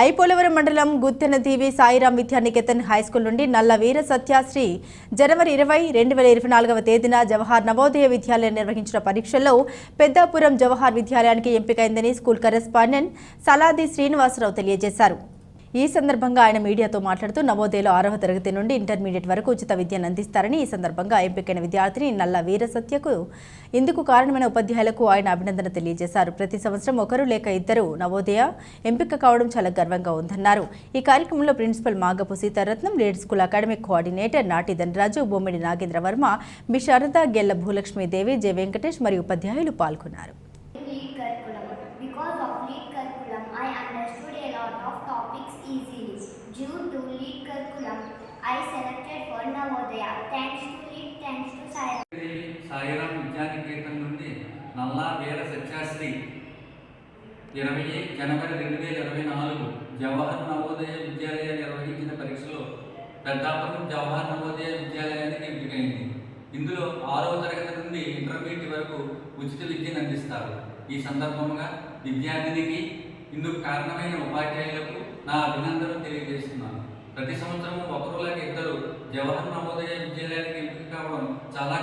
ఐపోలవరం మండలం గుత్తెన దీవి సాయిరాం విద్యానికేతన్ హైస్కూల్ నుండి నల్ల వీర సత్యాశ్రీ జనవరి ఇరవై రెండు వేల ఇరవై నాలుగవ తేదీన జవహర్ నవోదయ విద్యాలయం నిర్వహించిన పరీక్షల్లో పెద్దాపురం జవహర్ విద్యాలయానికి ఎంపికైందని స్కూల్ కరెస్పాండెంట్ సలాది శ్రీనివాసరావు తెలియజేశారు. ఈ సందర్భంగా ఆయన మీడియాతో మాట్లాడుతూ నవోదయలో ఆరవ తరగతి నుండి ఇంటర్మీడియట్ వరకు ఉచిత విద్యను అందిస్తారని ఈ సందర్భంగా ఎంపికైన విద్యార్థిని నల్ల వీర సత్యకు ఇందుకు కారణమైన ఉపాధ్యాయులకు ఆయన అభినందన తెలియజేశారు. ప్రతి సంవత్సరం ఒకరు లేక ఇద్దరు నవోదయ ఎంపిక కావడం చాలా గర్వంగా ఉందన్నారు. ఈ కార్యక్రమంలో principal Magapu Sitaratnam lady school academic coordinator Nati Dhanaraju Bommidi Nagendra Varma B Sarada Gella Bhulakshmidevi J Venkatesh మరియు ఉపాధ్యాయులు పాల్గొన్నారు lead curriculum. Because of lead curriculum, I understood a lot of topics easily. Due to lead curriculum, I selected for Navodaya. Thanks to lead, thanks to Sairam. Sairam Vidyanikethan నుండి నల్లా వీర సత్యాశ్రీ ఇరవై జనవరి రెండు వేల ఇరవై నాలుగు జవహర్ నవోదయ విద్యాలయ నిర్వహించిన పరీక్షలో పెద్దాపురం జవహర్ నవోదయ విద్యాలయానికి ఎంపికైంది ఇందులో ఆరవ తరగతి నుండి ఇంటర్మీడియట్ వరకు ఉచిత విద్యను అందిస్తారు ఈ సందర్భంగా విద్యార్థినికి ఇందుకు కారణమైన ఉపాధ్యాయులకు నా అభినందనలు తెలియజేస్తున్నాను. ప్రతి సంవత్సరం ఒకరు లేక ఇద్దరు జవహర్ నవోదయ విద్యాలయానికి ఎంపిక కావడం చాలా